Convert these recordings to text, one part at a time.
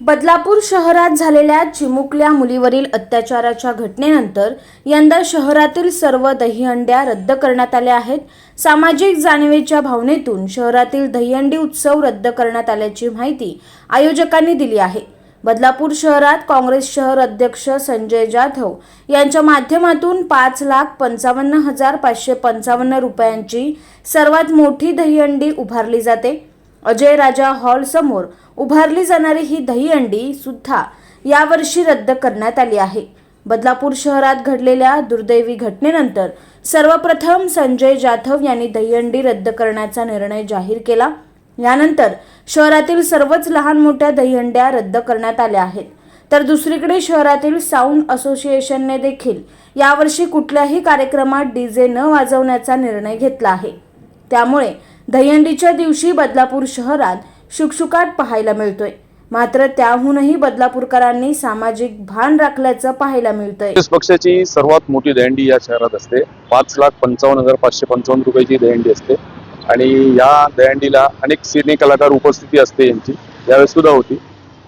बदलापूर शहरात झालेल्या चिमुकल्या मुलीवरील अत्याचाराच्या घटनेनंतर यंदा शहरातील सर्व दहीहंड्या रद्द करण्यात आल्या आहेत. सामाजिक जाणीवेच्या भावनेतून शहरातील दहीहंडी उत्सव रद्द करण्यात आल्याची माहिती आयोजकांनी दिली आहे. बदलापूर शहरात काँग्रेस शहर अध्यक्ष संजय जाधव यांच्या माध्यमातून पाच लाख पंचावन्न हजार पाचशे पंचावन्न रुपयांची सर्वात मोठी दहीहंडी उभारली जाते. अजय राजा हॉल समोर उभारली जाणारी ही दहीहंडी सुद्धा यावर्षी रद्द करण्यात आली आहे. बदलापूर शहरात घडलेल्या दुर्दैवी घटनेनंतर सर्वप्रथम संजय जाधव यांनी दहीहंडी रद्द करण्याचा निर्णय जाहीर केला. यानंतर शहरातील सर्वच लहान मोठ्या दहीहंड्या रद्द करण्यात आल्या आहेत. तर दुसरीकडे शहरातील साऊंड असोसिएशनने देखील यावर्षी कुठल्याही कार्यक्रमात डीजे न वाजवण्याचा निर्णय घेतला आहे. त्यामुळे दहीहंडीच्या दिवशी बदलापूर शहरात शुकशुकाट पाहायला मिळतोय. मात्र त्याहूनही बदलापूरकरांनी सामाजिक भान राखल्याचं पाहायला मिळतंय. पक्षाची सर्वात मोठी दहंडी या शहरात असते. पाच लाख पंचावन्न हजार पाचशे पंचावन्न रुपयाची दहंडी असते. आणि या दहंडीला अनेक सिने कलाकार उपस्थिती असते यांची. यावेळेस सुद्धा होती.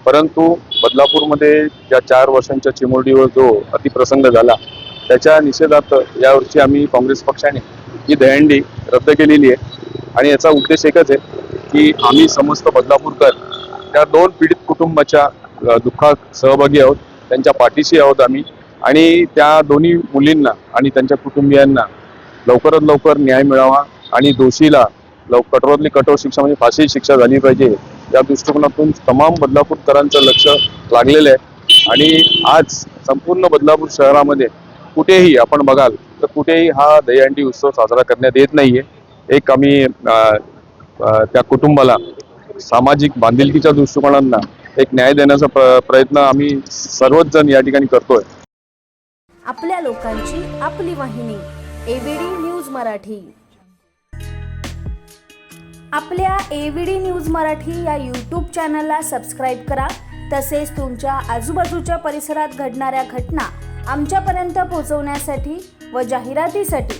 परंतु बदलापूरमध्ये ज्या चार वर्षांच्या चिमुरडीवर जो अतिप्रसंग झाला त्याच्या निषेधार्थ यावर्षी आम्ही काँग्रेस पक्षाने ही दहंडी रद्द केलेली आहे. आणि याचा उद्देश एकच आहे की आम्ही समस्त बदलापूरकर त्या दोन पीडित कुटुंबाच्या दुःखात सहभागी आहोत त्यांच्या पाठीशी आहोत आम्ही. आणि त्या दोन्ही मुलींना आणि त्यांच्या कुटुंबियांना लवकरात लवकर न्याय मिळावा आणि दोषीला लव कठोरातली कठोर शिक्षा म्हणजे फाशी शिक्षा झाली पाहिजे. या दृष्टिकोनातून तमाम बदलापूरकरांचं लक्ष लागलेलं आहे. आणि आज संपूर्ण बदलापूर शहरामध्ये कुठेही आपण बघाल तर कुठेही हा दहीहंडी उत्सव साजरा करण्यात येत नाहीये. एक आम्ही त्या कुटुंबाला सामाजिक बांधिलकीच्या दृष्टिकोनांना एक न्याय देण्याचा प्र- प्रयत्न आम्ही सर्वच जण या ठिकाणी करतोय. आपल्या लोकांची आपली वाहिनी एबीडी न्यूज मराठी. आपल्या एबीडी न्यूज मराठी या यूट्यूब चॅनलला सबस्क्राईब करा. तसेच तुमच्या आजूबाजूच्या परिसरात घडणाऱ्या घटना आमच्यापर्यंत पोहोचवण्यासाठी व जाहिरातीसाठी